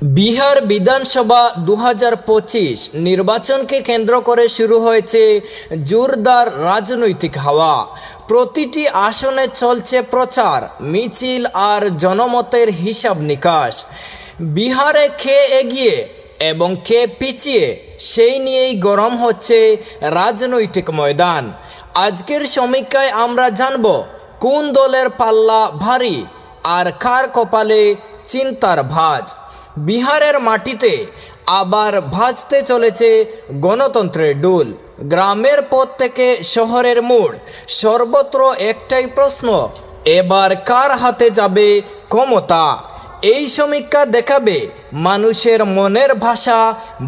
বিহার বিধানসভা দু হাজার পঁচিশ নির্বাচনকে কেন্দ্র করে শুরু হয়েছে জোরদার রাজনৈতিক হাওয়া। প্রতিটি আসনে চলছে প্রচার, মিছিল আর জনমতের হিসাব নিকাশ। বিহারে কে এগিয়ে এবং কে পিছিয়ে, সেই নিয়েই গরম হচ্ছে রাজনৈতিক ময়দান। আজকের সমীক্ষায় আমরা জানব, কোন দলের পাল্লা ভারী আর কার কপালে চিন্তার ভাঁজ? বিহারের মাটিতে আবার ভাজতে চলেছে গণতন্ত্রের ডুল। গ্রামের পথ থেকে শহরের মোড়। সর্বত্র একটাই প্রশ্ন, এবার কার হাতে যাবে ক্ষমতা? এই সমীক্ষা দেখাবে মানুষের মনের ভাষা,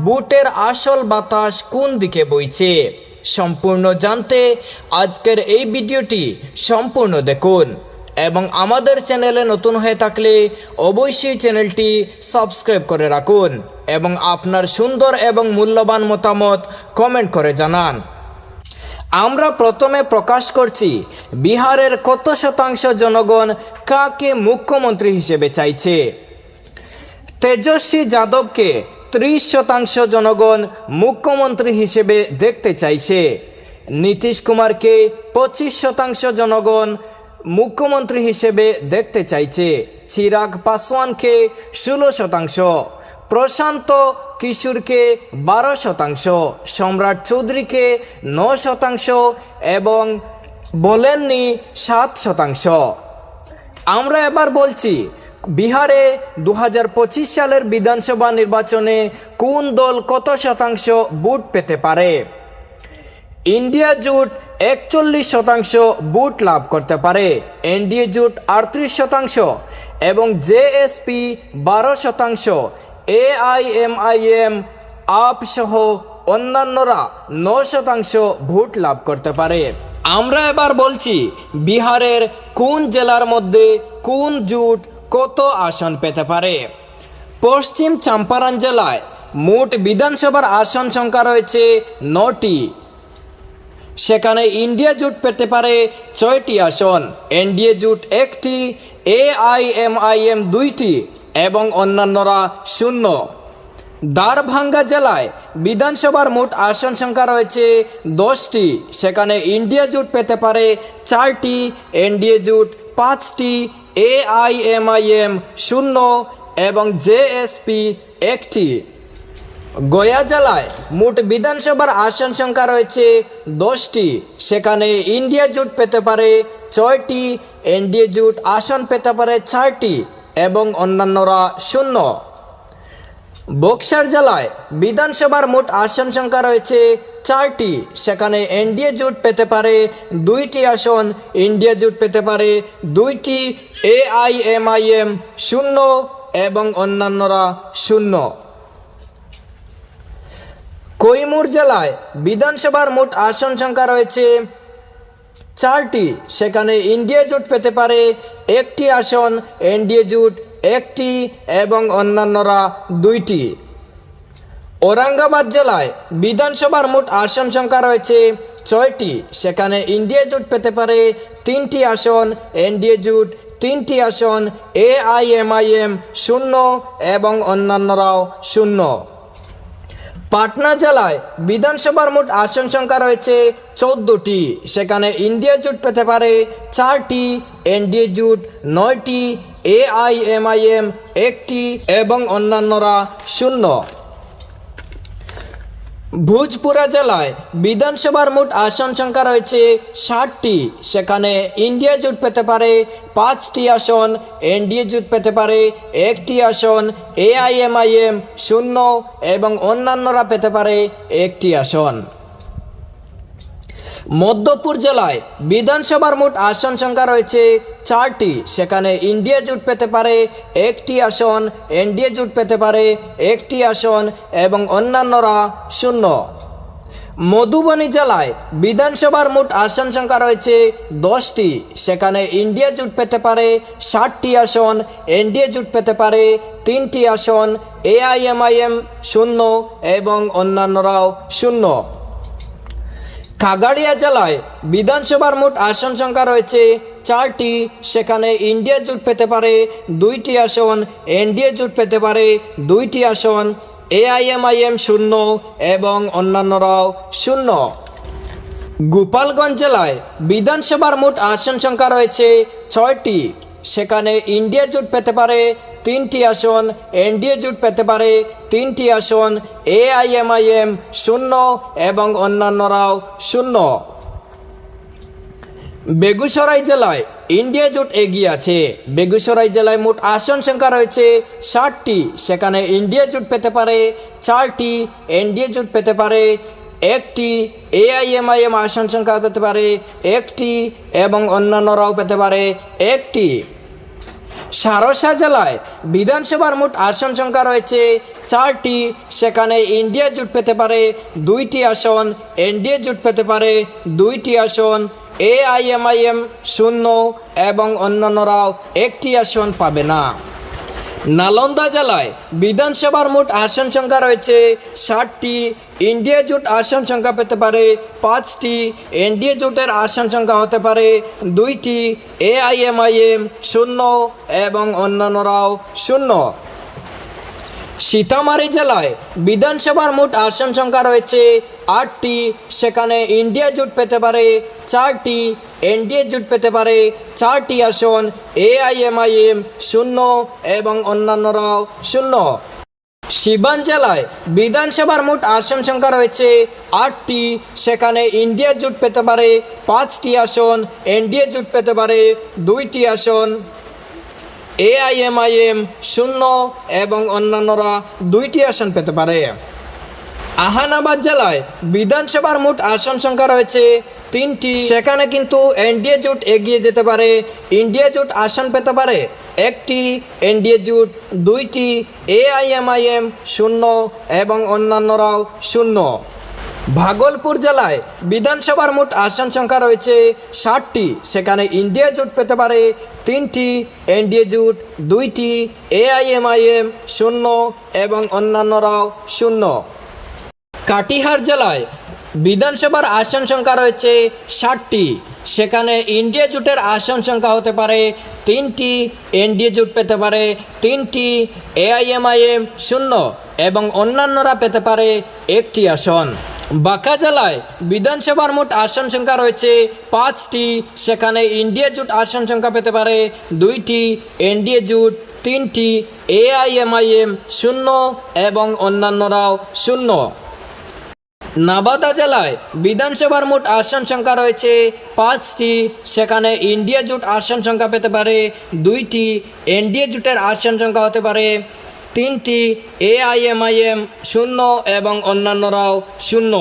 বুটের আসল বাতাস কোন দিকে বইছে। সম্পূর্ণ জানতে আজকের এই ভিডিওটি সম্পূর্ণ দেখুন। এবং আমাদের চ্যানেলে নতুন হয়ে থাকলে অবশ্যই চ্যানেলটি সাবস্ক্রাইব করে রাখুন এবং আপনার সুন্দর এবং মূল্যবান মতামত কমেন্ট করে জানান। আমরা প্রথমে প্রকাশ করছি, বিহারের কত শতাংশ জনগণ কাকে মুখ্যমন্ত্রী হিসেবে চাইছে? তেজস্বী যাদবকে ত্রিশ শতাংশ জনগণ মুখ্যমন্ত্রী হিসেবে দেখতে চাইছে। নীতিশ কুমারকে পঁচিশ শতাংশ জনগণ মুখ্যমন্ত্রী হিসেবে দেখতে চাইছে চিরাগ পাসওয়ানকে ষোলো শতাংশ, প্রশান্ত কিশোরকে বারো শতাংশ, সম্রাট চৌধুরীকে ন শতাংশ এবং বলেননি সাত শতাংশ। আমরা এবার বলছি, বিহারে দু হাজার পঁচিশ সালের বিধানসভা নির্বাচনে কোন দল কত শতাংশ ভোট পেতে পারে? ইন্ডিয়া জোট একচল্লিশ শতাংশ বুট লাভ করতে পারে। এনডিএ জোট আটত্রিশ শতাংশ এবং জেএসপি বারো শতাংশ। এআইএমআইএম আপ সহ অন্যান্যরা ন শতাংশ ভোট লাভ করতে পারে। আমরা এবার বলছি, বিহারের কোন জেলার মধ্যে কোন জোট কত আসন পেতে পারে? পশ্চিম চম্পারণ জেলায় মোট বিধানসভার আসন সংখ্যা রয়েছে নটি। সেখানে ইন্ডিয়া জোট পেতে পারে ছয়টি আসন। এনডিএ জোট একটি, এআইএমআইএম দুইটি এবং অন্যান্যরা শূন্য। দারভাঙ্গা জেলায় বিধানসভার মোট আসন সংখ্যা রয়েছে দশটি। সেখানে ইন্ডিয়া জোট পেতে পারে চারটি, এনডিএ জোট পাঁচটি, এআইএমআইএম শূন্য এবং জেএসপি একটি। গয়া জেলায় মোট বিধানসভার আসন সংখ্যা রয়েছে দশটি। সেখানে ইন্ডিয়া জোট পেতে পারে ছয়টি, এনডিএ জোট আসন পেতে পারে চারটি এবং অন্যান্যরা শূন্য। বক্সার জেলায় বিধানসভার মোট আসন সংখ্যা রয়েছে চারটি। সেখানে এনডিএ জোট পেতে পারে দুইটি আসন, ইন্ডিয়া জোট পেতে পারে দুইটি, এআইএমআইএম শূন্য এবং অন্যান্যরা শূন্য। কৈমুর জেলায় বিধানসভার মোট আসন সংখ্যা রয়েছে চারটি। সেখানে ইন্ডিয়া জোট পেতে পারে একটি আসন, এনডিএ জোট একটি এবং অন্যান্যরা দুইটি। ঔরঙ্গাবাদ জেলায় বিধানসভার মোট আসন সংখ্যা রয়েছে ছয়টি। সেখানে ইন্ডিয়া জোট পেতে পারে তিনটি আসন, এনডিএ জোট তিনটি আসন, এআইএমআইএম শূন্য এবং অন্যান্যরাও শূন্য। পাটনা জেলায় বিধানসভার মোট আসন সংখ্যা রয়েছে চোদ্দোটি। সেখানে ইন্ডিয়া জোট পেতে পারে চারটি, এনডিএ জোট নয়টি, এআইএমআইএম একটি এবং অন্যান্যরা শূন্য। ভোজপুরা জেলায় বিধানসভার মোট আসন সংখ্যা রয়েছে ষাটটি। সেখানে ইন্ডিয়া জুট পেতে পারে পাঁচটি আসন, এনডিএ জুট পেতে পারে একটি আসন, এআইএমআইএম শূন্য এবং অন্যান্যরা পেতে পারে একটি আসন। মধ্যপুর জেলায় বিধানসভার মোট আসন সংখ্যা রয়েছে চারটি। সেখানে ইন্ডিয়া জোট পেতে পারে একটি আসন, এনডিএ জোট পেতে পারে একটি আসন এবং অন্যান্যরা শূন্য। মধুবনী জেলায় বিধানসভার মোট আসন সংখ্যা রয়েছে দশটি। সেখানে ইন্ডিয়া জোট পেতে পারে ষাটটি আসন, এনডিএ জোট পেতে পারে তিনটি আসন, এআইএমআইএম শূন্য এবং অন্যান্যরাও শূন্য। খাগাড়িয়া জেলায় বিধানসভার মোট আসন সংখ্যা রয়েছে চারটি। সেখানে ইন্ডিয়া জোট পেতে পারে দুইটি আসন, এনডিএ জোট পেতে পারে দুইটি আসন, এআইএমআইএম শূন্য এবং অন্যান্যরাও শূন্য। গোপালগঞ্জ জেলায় বিধানসভার মোট আসন সংখ্যা রয়েছে ছয়টি। সেখানে ইন্ডিয়া জোট পেতে পারে তিনটি আসন এনডিএ জোট পেতে পারে, তিনটি আসন এআইএমআইএম শূন্য এবং অন্যান্যরাও শূন্য। বেগুসরাই জেলায় ইন্ডিয়া জোট এগিয়ে আছে। বেগুসরাই জেলায় মোট আসন সংখ্যা রয়েছে ষাটটি। সেখানে ইন্ডিয়া জোট পেতে পারে, চারটি এনডিএ জোট পেতে পারে, একটি এআইএমআইএম আসন সংখ্যা পেতে পারে, একটি এবং অন্যান্যরাও পেতে পারে, একটি। সারসা জেলায় বিধানসভার মোট আসন সংখ্যা রয়েছে চারটি। সেখানে ইন্ডিয়া জুট পেতে পারে দুইটি আসন, এনডিএ জুট পেতে পারে দুইটি আসন, এআইএমআইএম শূন্য এবং অন্যান্যরাও একটি আসন পাবে না। নালন্দা জেলায় বিধানসভার মোট আসন সংখ্যা রয়েছে ষাটটি। ইন্ডিয়া জোট আসন সংখ্যা পেতে পারে পাঁচটি। এনডিএ জোটের আসন সংখ্যা হতে পারে দুইটি। এআইএমআইএম শূন্য এবং অন্যান্যরাও শূন্য। সীতামারি জেলায় বিধানসভার মোট আসন সংখ্যা রয়েছে আটটি। সেখানে ইন্ডিয়া জোট পেতে পারে চারটি। এনডিএ জোট পেতে পারে চারটি আসন, এআইএমআইএম শূন্য এবং অন্যান্যরাও শূন্য। শিবান জেলায় বিধানসভার মোট আসন সংখ্যা রয়েছে আটটি। সেখানে ইন্ডিয়া জোট পেতে পারে পাঁচটি আসন, এনডিএ জোট পেতে পারে দুইটি আসন। এআইএমআইএম শূন্য এবং অন্যান্যরা দুইটি আসন পেতে পারে। আহানাবাদ জেলায় বিধানসভার মোট আসন সংখ্যা রয়েছে তিনটি সেখানে কিন্তু এনডিএ জোট এগিয়ে যেতে পারে, ইন্ডিয়া জোট আসন পেতে পারে। একটি এনডিএ জোট, দুইটি এআইএমআইএম শূন্য এবং অন্যান্যরাও শূন্য। ভাগলপুর জেলায় বিধানসভার মোট আসন সংখ্যা রয়েছে ষাটটি। সেখানে ইন্ডিয়া জোট পেতে পারে তিনটি, এনডিএ জোট, দুইটি, এআইএমআইএম শূন্য এবং অন্যান্যরাও শূন্য। কাটিহার জেলায় বিধানসভার আসন সংখ্যা রয়েছে ষাটটি। সেখানে ইন্ডিয়া জোটের আসন সংখ্যা হতে পারে তিনটি, এনডিএ জোট পেতে পারে তিনটি, এআইএমআইএম শূন্য এবং অন্যান্যরা পেতে পারে একটি আসন। বাঁকা জেলায় বিধানসভার মোট আসন সংখ্যা রয়েছে পাঁচটি। সেখানে ইন্ডিয়া জোট আসন সংখ্যা পেতে পারে দুইটি, এনডিএ জোট তিনটি, এআইএমআইএম শূন্য এবং অন্যান্যরাও শূন্য। নাবাদা জেলায় বিধানসভার মোট আসন সংখ্যা রয়েছে পাঁচটি। সেখানে ইন্ডিয়া জোট আসন সংখ্যা পেতে পারে দুইটি, এনডিএ জোটের আসন সংখ্যা হতে পারে তিনটি, এআইএমআইএম শূন্য এবং অন্যান্যরাও শূন্য।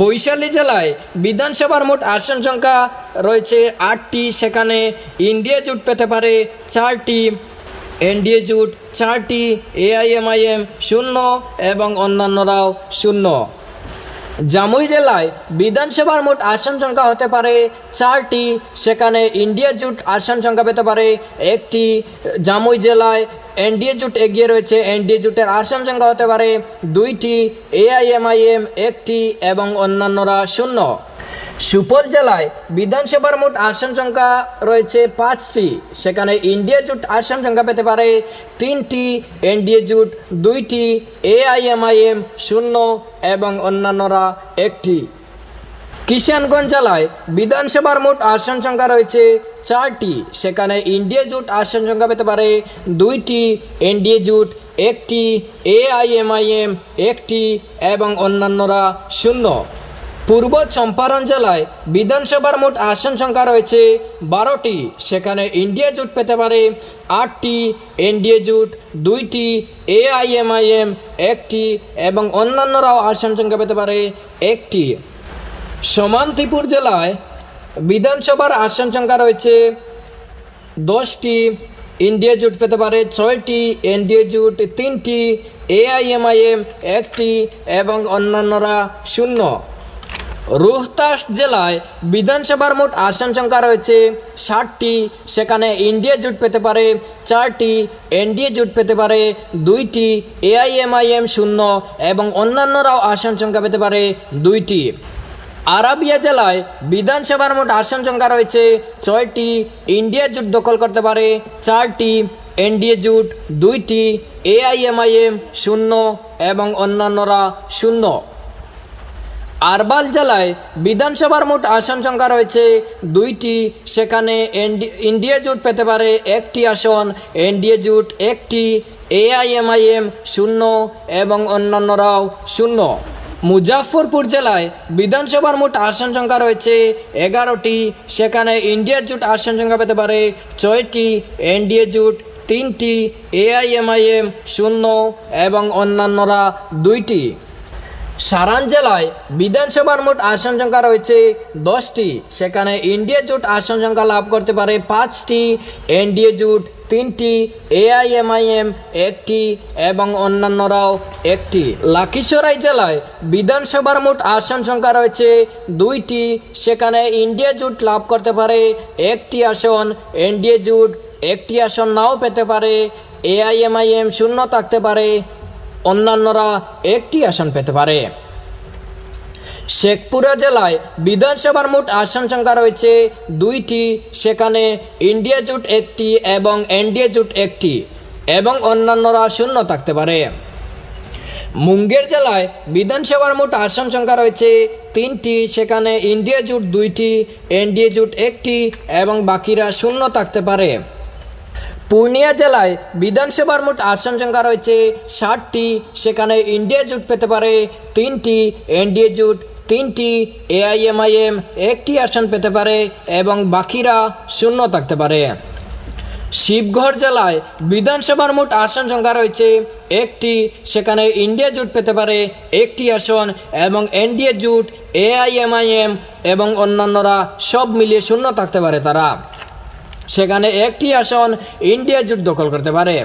বৈশালী জেলায় বিধানসভার মোট আসন সংখ্যা রয়েছে আটটি। সেখানে ইন্ডিয়া জোট পেতে পারে চারটি। এনডিএ জোট চারটি, এআইএমআইএম শূন্য এবং অন্যান্যরাও শূন্য। জামুই জেলায় বিধানসভার মোট আসন সংখ্যা হতে পারে চারটি, সেখানে ইন্ডিয়া জোট আসন সংখ্যা পেতে পারে একটি। জামুই জেলায় এনডিএ জোট এগিয়ে রয়েছে, এনডিএ জোটের আসন সংখ্যা হতে পারে দুইটি, এআইএমআইএম একটি এবং অন্যান্যরা শূন্য। সুপল জেলায় বিধানসভার মোট আসন সংখ্যা রয়েছে পাঁচটি। সেখানে ইন্ডিয়া জোট আসন সংখ্যা পেতে পারে তিনটি, এনডিএ জোট দুইটি, এআইএমআইএম শূন্য এবং অন্যান্যরা একটি। কিষানগঞ্জ জেলায় বিধানসভার মোট আসন সংখ্যা রয়েছে চারটি। সেখানে ইন্ডিয়া জোট আসন সংখ্যা পেতে পারে দুইটি, এনডিএ জোট একটি, এআইএমআইএম একটি এবং অন্যান্যরা শূন্য। পূর্ব চম্পারণ জেলায় বিধানসভার মোট আসন সংখ্যা রয়েছে বারোটি। সেখানে ইন্ডিয়া জোট পেতে পারে আটটি, এনডিএ জোট দুইটি, এআইএমআইএম একটি এবং অন্যান্যরাও আসন সংখ্যা পেতে পারে একটি। সমান্তিপুর জেলায় বিধানসভার আসন সংখ্যা রয়েছে দশটি ইন্ডিয়া জোট পেতে পারে ছয়টি, এনডিএ জোট তিনটি, এআইএমআইএম একটি এবং অন্যান্যরা শূন্য। রোহতাস জেলায় বিধানসভার মোট আসন সংখ্যা রয়েছে ষাটটি। সেখানে ইন্ডিয়া জোট পেতে পারে চারটি এনডিএ জোট পেতে পারে দুইটি এআইএমআইএম শূন্য এবং অন্যান্যরাও আসন সংখ্যা পেতে পারে দুইটি। আরাবিয়া জেলায় বিধানসভার মোট আসন সংখ্যা রয়েছে ছয়টি ইন্ডিয়া জোট দখল করতে পারে চারটি এনডিএ জোট দুইটি এআইএমআইএম শূন্য এবং অন্যান্যরা শূন্য। আরবাল জেলায় বিধানসভার মোট আসন সংখ্যা রয়েছে দুইটি। সেখানে ইন্ডিয়া জোট পেতে পারে একটি আসন, এনডিএ জোট একটি, এআইএমআইএম শূন্য এবং অন্যান্যরাও শূন্য। মুজাফরপুর জেলায় বিধানসভার মোট আসন সংখ্যা রয়েছে এগারোটি। সেখানে ইন্ডিয়া জোট আসন সংখ্যা পেতে পারে ছয়টি, এনডিএ জোট তিনটি, এআইএমআইএম শূন্য এবং অন্যান্যরা দুইটি। সারান জেলায় বিধানসভার মোট আসন সংখ্যা রয়েছে দশটি। সেখানে ইন্ডিয়া জোট আসন সংখ্যা লাভ করতে পারে পাঁচটি এনডিএ জোট তিনটি এআইএমআইএম একটি এবং অন্যান্যরাও একটি। লাকিসরাই জেলায় বিধানসভার মোট আসন সংখ্যা রয়েছে দুইটি। সেখানে ইন্ডিয়া জোট লাভ করতে পারে একটি আসন এনডিএ জোট একটি আসন নাও পেতে পারে এআইএমআইএম শূন্য থাকতে পারে অন্যান্যরা একটি আসন পেতে পারে। শেখপুরা জেলায় বিধানসভার মোট আসন সংখ্যা রয়েছে দুইটি, সেখানে ইন্ডিয়া জোট একটি এবং এনডিএ জোট একটি এবং অন্যান্যরা শূন্য থাকতে পারে। মুঙ্গের জেলায় বিধানসভার মোট আসন সংখ্যা রয়েছে তিনটি, সেখানে ইন্ডিয়া জোট দুইটি, এনডিএ জোট একটি এবং বাকিরা শূন্য থাকতে পারে। পূর্ণিয়া জেলায় বিধানসভার মোট আসন সংখ্যা রয়েছে ষাটটি। সেখানে ইন্ডিয়া জোট পেতে পারে তিনটি, এনডিএ জোট তিনটি, এআইএমআইএম একটি আসন পেতে পারে এবং বাকিরা শূন্য থাকতে পারে। শিবঘর জেলায় বিধানসভার মোট আসন সংখ্যা রয়েছে একটি। সেখানে ইন্ডিয়া জোট পেতে পারে একটি আসন এবং এনডিএ জোট, এআইএমআইএম এবং অন্যান্যরা সব মিলিয়ে শূন্য থাকতে পারে তারা। সেখানে একটি আসন ইন্ডিয়া জোট দখল করতে পারে।